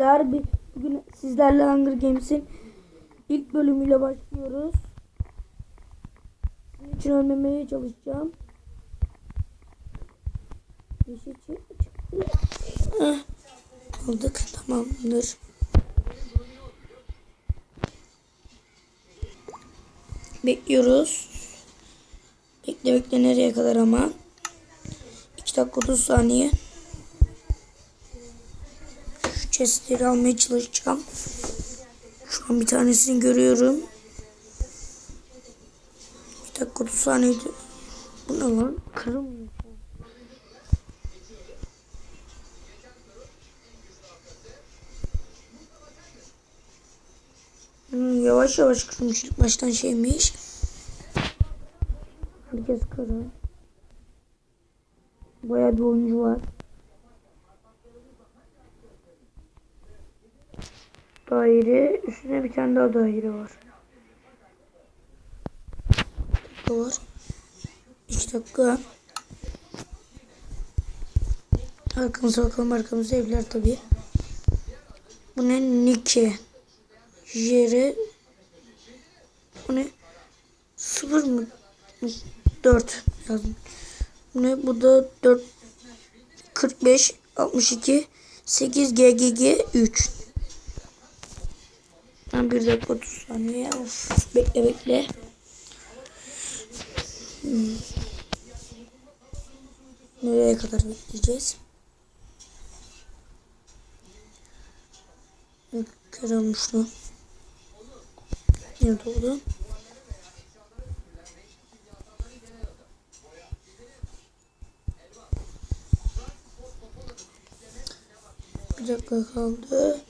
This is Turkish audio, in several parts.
arkadaşlar. Bugün sizlerle Hunger Games'in ilk bölümüyle başlıyoruz. Sizin için ölmemeye çalışacağım. Aldık tamamdır. Bekliyoruz. Bekle bekle nereye kadar ama. 2 dakika 30 saniye. Chestleri almaya çalışacağım. Şu an bir tanesini görüyorum. 2 dakika 30 saniye. Bu ne lan? Kırılmıyor. Hmm, yavaş yavaş kırmış. İlk baştan şeymiş. Herkes kırıyor. Bayağı bir oyuncu var. Daire. Üstüne bir tane daha daire var. dakika var. İki dakika. Arkamıza bakalım. Arkamızda evler tabii. Bu ne? Nike. Jere. Bu ne? Sıfır mı? Dört yazdım. Bu ne? Bu da dört. 45, 62, 8, GGG, 3. Ben bir dakika 30 saniye. Of, bekle bekle. Hmm. Nereye kadar bekleyeceğiz? Kırılmış şunu. Nerede oldu? Bir dakika kaldı.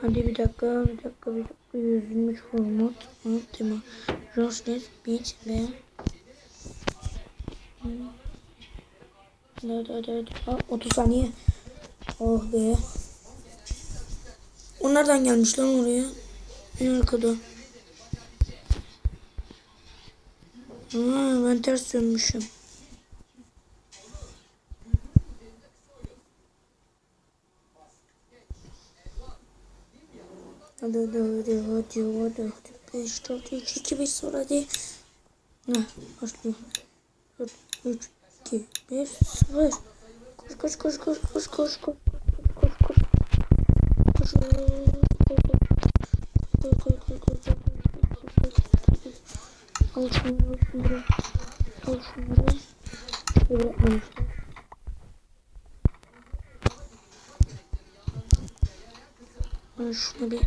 Hadi bir dakika, bir dakika, bir dakika. 123 format. Ultima. Rosnet, Beat ve... Hadi hadi hadi. Ha, 30 saniye. Oh be. O nereden gelmiş lan oraya? En arkada. Aa, ben ters dönmüşüm. Hadi hadi hadi hadi hadi hadi 5 4 3 2 1 sonra hadi. Ne başlıyor. 4 3 2 1 0 Koş koş koş koş koş koş koş koş koş koş Al şunları, şunları. Al şunları. Şöyle yapmamıştım. Ben şunu bir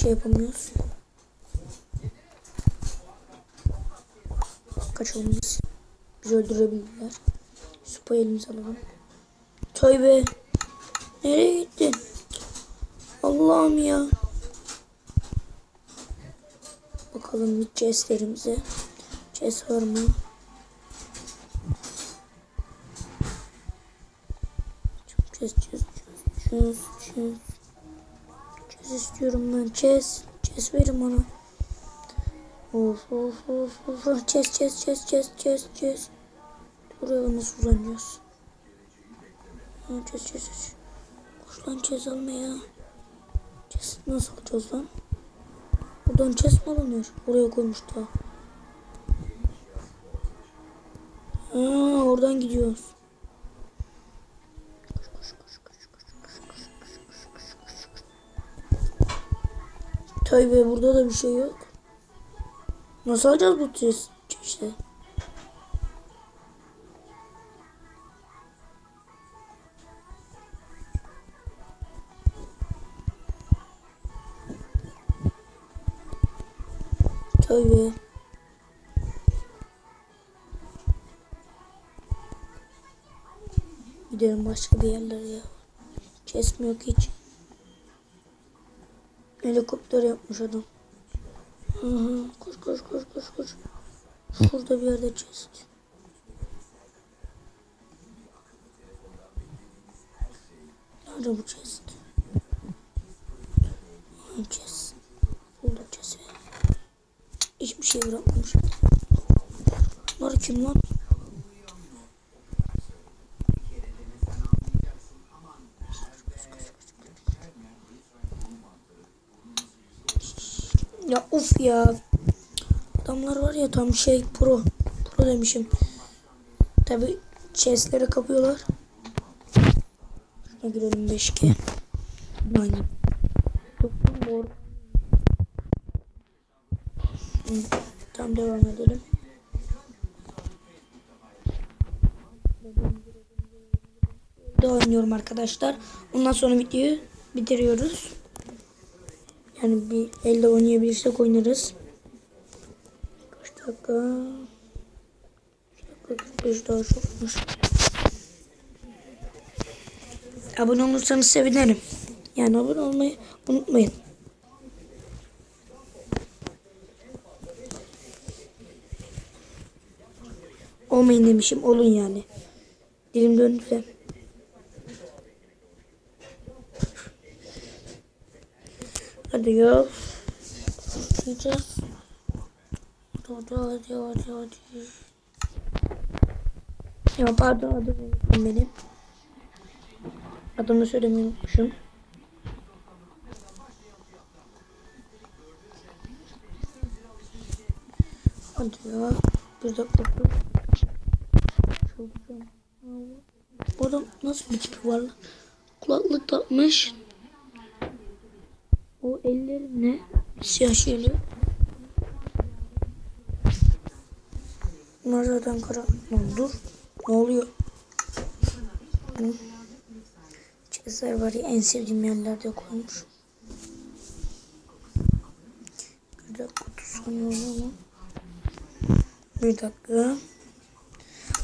şey yapamıyoruz. Kaçalım biz. Bizi öldürebilirler. Supa elimize alalım. Tövbe. Nereye gittin? Allah'ım ya. Bakalım chestlerimize. Chest var mı? Chest, chest, chest, chest, chest. Chess istiyorum ben. Chess. Chess verin bana. Of of of of. Ah, chess chess chess chess chess chess. Buraya nasıl uzanıyoruz? Chess chess chess. Koş lan chess alma ya. Chess nasıl alacağız lan? Buradan chess mi alınıyor? Buraya koymuş da. Aa, oradan gidiyoruz. Tövbe burada da bir şey yok. Nasıl alacağız bu işte? Tövbe. Gidelim başka bir yerlere ya. Kesmiyor hiç. Helikopter yapmış adam. Hı hı. Koş koş koş koş koş. Şurada bir yerde chest. Nerede bu chest? Chest. Bulduk chest'i. Hiçbir şey bırakmamış. Bunlar kim lan? Uf ya. Adamlar var ya tam şey pro. Pro demişim. Tabi chestleri kapıyorlar. Şuna girelim 5G. Aynen. Dokun mor. Tamam devam edelim. De oynuyorum arkadaşlar. Ondan sonra videoyu bitiriyoruz. Yani bir elde oynayabilirsek oynarız. Kaç dakika? 3 dakika 45 daha çokmuş. Abone olursanız sevinirim. Yani abone olmayı unutmayın. Olmayın demişim. Olun yani. Dilim döndü Hadi ya. Gideceğiz. Hadi hadi hadi hadi. Ya pardon unuttum benim. Adımı söylemeyi unutmuşum. Hadi ya. Bir dakika. Çıldıracağım. Bu adam nasıl bir tipi var lan? Kulaklık takmış. O elleri ne? Siyah şeyli. Bunlar zaten kara. Lan dur. Ne oluyor? Hı? Var ya en sevdiğim yerlerde koymuş. Bir dakika sanıyorum ama. Bir dakika.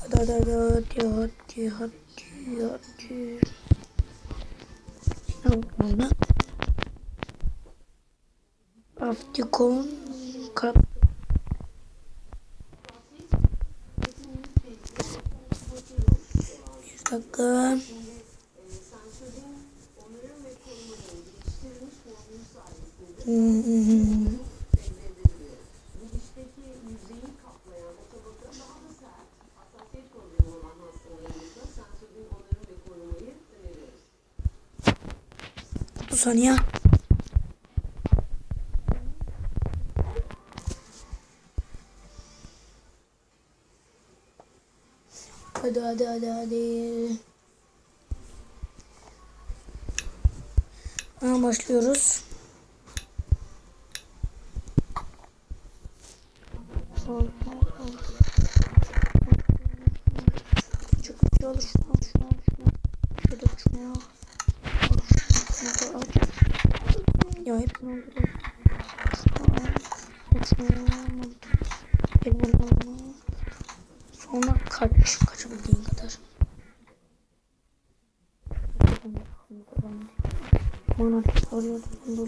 Hadi hadi hadi hadi hadi hadi hadi. Ne oldu kap. Bir dakika. Hmm. Saniye. Hadi hadi hadi. Aa, başlıyoruz. Al, al, al. Şunu, al şunu, şunu. Şunu şunu, şunu. Ya hepsini aldım. Şunu al. Al şunu al. Elini alma. Sonra kaç, kaçabildiğin kadar. Bana arıyordu dolu.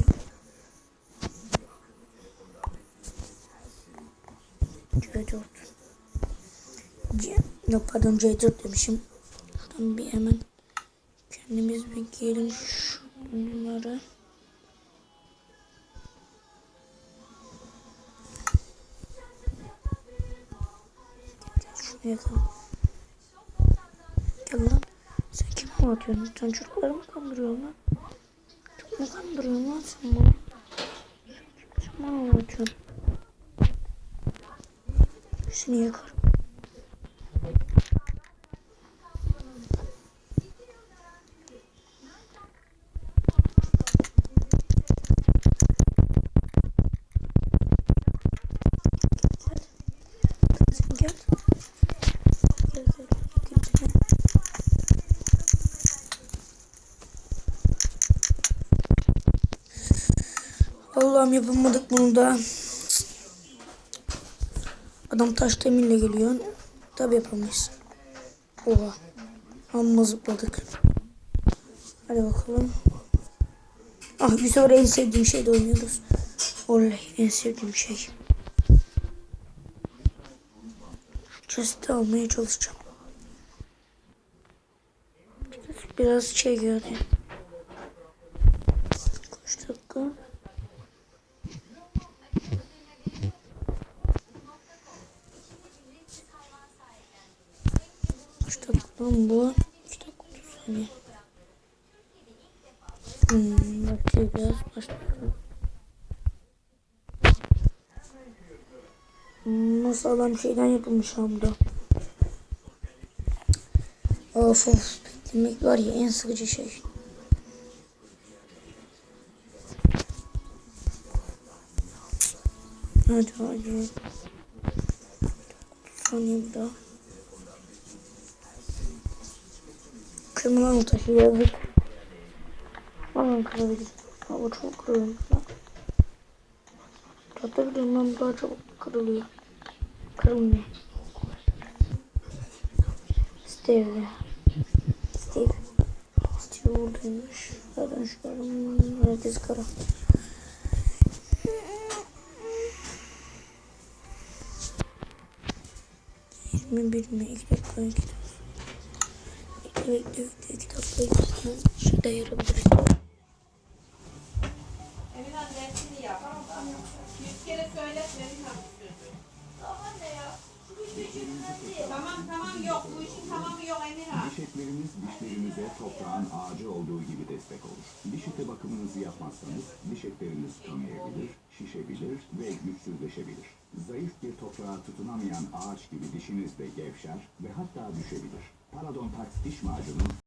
C4. C, no, pardon C4 demişim. Şuradan bir hemen kendimiz bir giyelim şunları. Şunu yakalım. Gel lan. Sen kime atıyorsun? Sen çocukları mı kandırıyorsun lan? Çok mu kandırıyorsun lan sen bana? Sen bana mı atıyorsun? Seni yakarım. Sen Allah'ım yapamadık bunu da. Adam taş demirle geliyor. Tabi yapamayız. Oha. Amma zıpladık. Hadi bakalım. Ah bir sonra en sevdiğim şeyde oynuyoruz. Oley en sevdiğim şey. Chest'i almaya çalışacağım. Biraz şey gördüm. Tamam bu 2 dakika 30 saniye. Hmm, başlıyor biraz başlayalım. Hmm, Nasıl adam şeyden yapılmış ha bu da. Of of. Demek var ya en sıkıcı şey. Hadi hadi. Saniye bir daha. Kırmızı taşı yazdık. Hemen kırabiliriz. Hava çok kırılmış lan. Ben daha çabuk kırılıyor. Kırılmıyor. Steve. Steve. Steve buradaymış. Zaten şu an herkes kara. Yirmi bir mi? İki dakika iki dakika. Bekle bekle bekle iki dakika geçsin. Şurada yarabiliriz. Emirhan dersini yap. Yüz kere söyletme Emirhan bu sözü. Tamam tamam yok bu işin tamamı yok Emirhan. Diş etlerimiz dişlerinize toprağın ağacı olduğu gibi destek olur. Diş eti bakımınızı yapmazsanız diş etleriniz kanayabilir, şişebilir ve güçsüzleşebilir. Zayıf bir toprağa tutunamayan ağaç gibi dişiniz de gevşer ve hatta düşebilir. Paradontax diş macunu